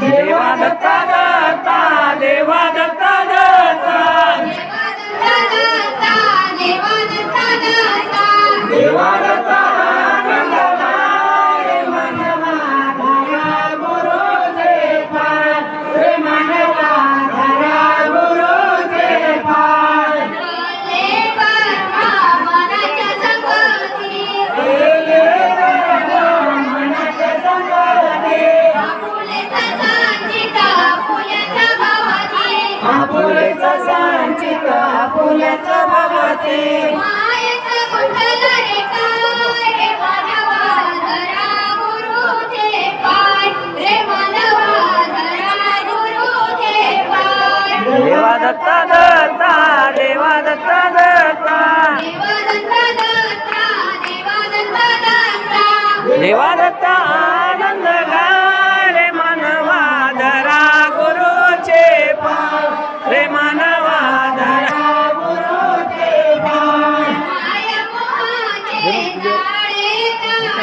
देवा दत्ता दत्ता देवा दत्ता. आपुलेचा सांचित आपुल्याचा भगवते.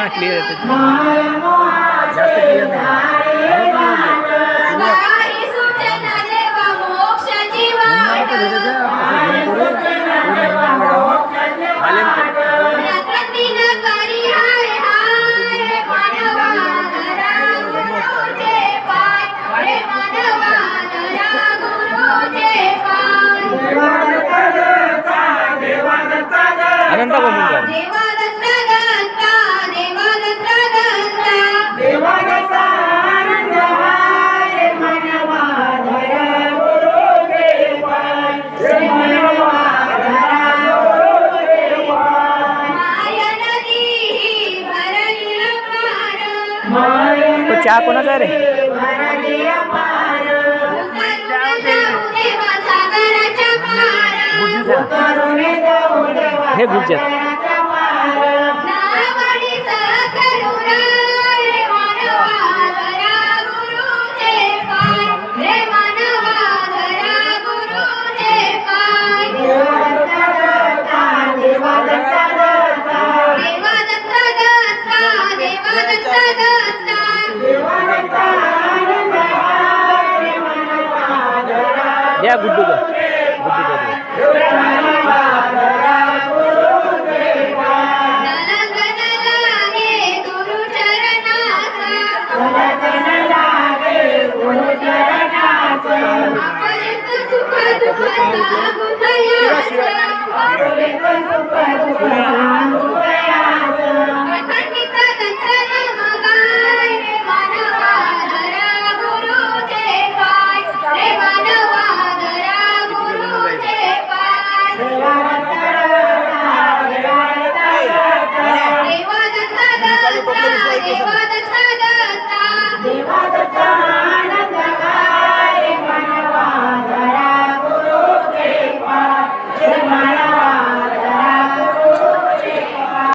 क्लिअर येते माय जास्त क्लिअर आनंद आनंद पाय तो चहा कोणाचा रे? हे गुजरात या गुड्डू गुड्डू का देवा दत्ता दत्ता